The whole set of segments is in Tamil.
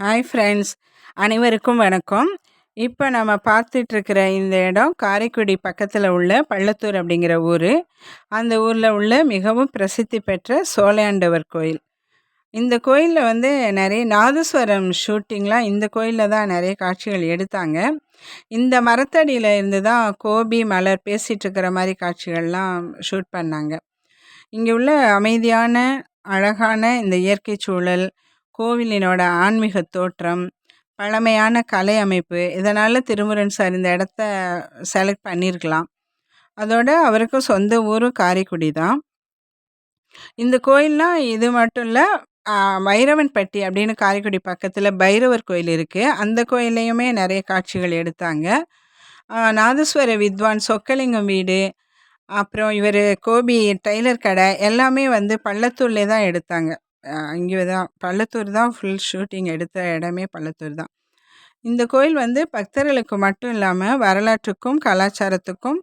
ஹாய் ஃப்ரெண்ட்ஸ் அனைவருக்கும் வணக்கம். இப்போ நம்ம பார்த்துட்ருக்கிற இந்த இடம் காரைக்குடி பக்கத்தில் உள்ள பள்ளத்தூர் அப்படிங்கிற ஊர். அந்த ஊரில் உள்ள மிகவும் பிரசித்தி பெற்ற சோழையாண்டவர் கோயில். இந்த கோயிலில் வந்து நிறைய நாதஸ்வரம் ஷூட்டிங்லாம் இந்த கோயிலில் தான் நிறைய காட்சிகள் எடுத்தாங்க. இந்த மரத்தடியில் இருந்து தான் கோபி மலர் பேசிகிட்டு இருக்கிற மாதிரி காட்சிகள்லாம் ஷூட் பண்ணாங்க. இங்கே உள்ள அமைதியான அழகான இந்த இயற்கை சூழல் கோவிலினோட ஆன்மீக தோற்றம் பழமையான கலை அமைப்பு இதனால் திருமுருகன் சார் இந்த இடத்த செலக்ட் பண்ணியிருக்கலாம் அதோட அவருக்கு சொந்த ஊரும் காரைக்குடி தான். இந்த கோயில்லாம் இது மட்டும் இல்லை வைரவன்பட்டி அப்படின்னு காரைக்குடி பக்கத்தில் பைரவர் கோயில் இருக்குது அந்த கோயில்லையுமே நிறைய காட்சிகள் எடுத்தாங்க. நாதஸ்வர வித்வான் சொக்கலிங்கம் வீடு அப்புறம் இவர் கோபி டெய்லர் கடை எல்லாமே வந்து பள்ளத்தூர்லேயே தான் எடுத்தாங்க. இங்கே தான் பள்ளத்தூர் தான் ஃபுல் ஷூட்டிங் எடுத்த இடமே பள்ளத்தூர் தான். இந்த கோயில் வந்து பக்தர்களுக்கு மட்டும் இல்லாமல் வரலாற்றுக்கும் கலாச்சாரத்துக்கும்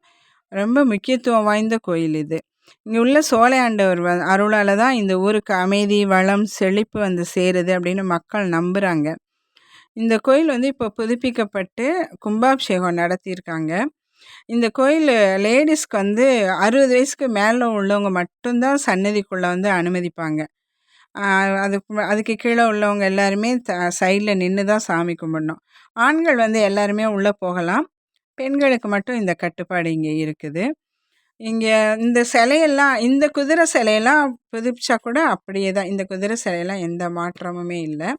ரொம்ப முக்கியத்துவம் வாய்ந்த கோயில் இது. இங்கே உள்ள சோழையாண்டவர் வ அருளால் தான் இந்த ஊருக்கு அமைதி வளம் செழிப்பு வந்து சேருது அப்படின்னு மக்கள் நம்புகிறாங்க இந்த கோயில் வந்து இப்போ புதுப்பிக்கப்பட்டு கும்பாபிஷேகம் நடத்தியிருக்காங்க. இந்த கோயில் லேடிஸ்க்கு வந்து அறுபது வயசுக்கு மேலே உள்ளவங்க மட்டும்தான் சன்னதிக்குள்ளே வந்து அனுமதிப்பாங்க. அதுக்கு அதுக்கு கீழே உள்ளவங்க எல்லாருமே த சைடில் நின்று தான் சாமி கும்பிடணும். ஆண்கள் வந்து எல்லாருமே உள்ளே போகலாம். பெண்களுக்கு மட்டும் இந்த கட்டுப்பாடு இங்கே இருக்குது. இங்கே இந்த சிலையெல்லாம் இந்த குதிரை சிலையெல்லாம் புதுப்பிச்சா கூட அப்படியே தான் இந்த குதிரை சிலையெல்லாம் எந்த மாற்றமுமே இல்லை.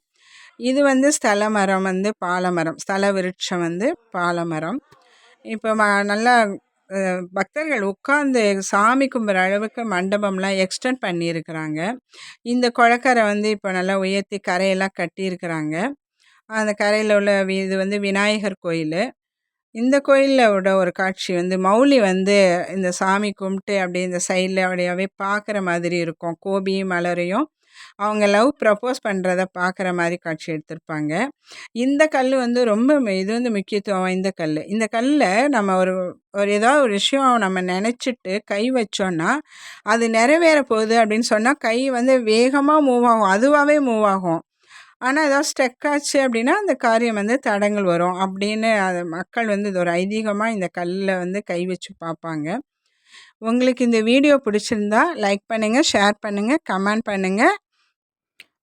இது வந்து ஸ்தல மரம் வந்து பாலமரம் ஸ்தல விருட்சம் வந்து பாலமரம் இப்போ ம நல்லா பக்தர்கள் உட்காந்து சாமி கும்பிட்ற அளவுக்கு மண்டபம்லாம் எக்ஸ்டெண்ட் பண்ணியிருக்கிறாங்க. இந்த குளக்கரை வந்து இப்போ நல்லா உயர்த்தி கரையெல்லாம் கட்டியிருக்கிறாங்க. அந்த கரையில் உள்ள இது வந்து விநாயகர் கோயில். இந்த கோயிலில் விட ஒரு காட்சி வந்து மௌலி வந்து இந்த சாமி கும்பிட்டு அப்படியே இந்த சைடில் அப்படியாவே பார்க்குற மாதிரி இருக்கும். கோபியும் மலரையும் அவங்க லவ் ப்ரப்போஸ் பண்ணுறத பார்க்குற மாதிரி காட்சி எடுத்திருப்பாங்க. இந்த கல் வந்து ரொம்ப இது வந்து முக்கியத்துவம் வாய்ந்த கல் இந்த கல்லில் நம்ம ஒரு ஒரு ஏதாவது ஒரு விஷயம் நம்ம நினச்சிட்டு கை வச்சோன்னா அது நிறைவேற போகுது அப்படின்னு சொன்னால் கை வந்து வேகமாக மூவ் ஆகும். அதுவாகவே மூவ் ஆகும். ஆனால் ஏதாவது ஸ்டெக் ஆச்சு அப்படின்னா அந்த காரியம் வந்து தடங்கள் வரும் அப்படின்னு அது மக்கள் வந்து இது ஒரு ஐதீகமாக இந்த கல்லில் வந்து கை வச்சு பார்ப்பாங்க உங்களுக்கு இந்த வீடியோ பிடிச்சிருந்தா லைக் பண்ணுங்கள் ஷேர் பண்ணுங்கள் கமெண்ட் பண்ணுங்கள்